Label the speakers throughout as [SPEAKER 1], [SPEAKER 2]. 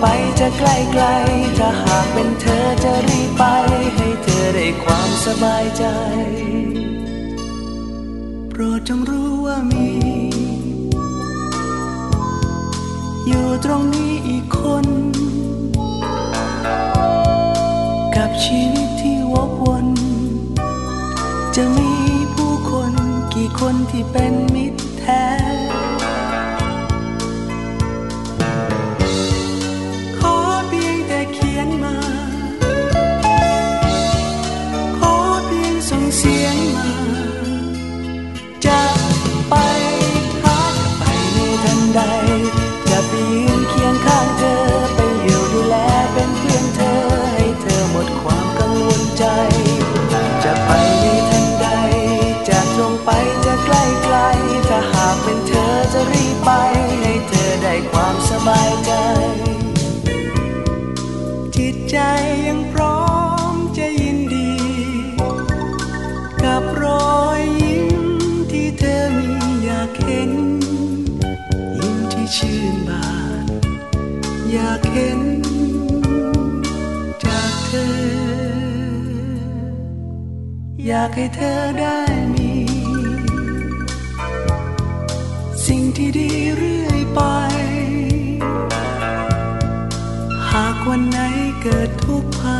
[SPEAKER 1] ไปจะใกล้ไกล ถ้าหากเป็นเธอจะรีบไป ให้เธอได้ความสบายใจ โปรดจงรู้ว่ามี อยู่ตรงนี้อีกคน เห็น ยิ้มที่ชื่นบานอยากเห็นจากเธอ อยากให้เธอได้มี สิ่งที่ดีเรื่อยไป หากวันไหนเกิดทุกข์ภัย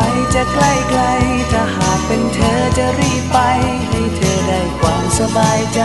[SPEAKER 1] ไปจะใกล้ไกล ถ้าหากเป็นเธอจะรีบไป ให้เธอได้ความสบายใจ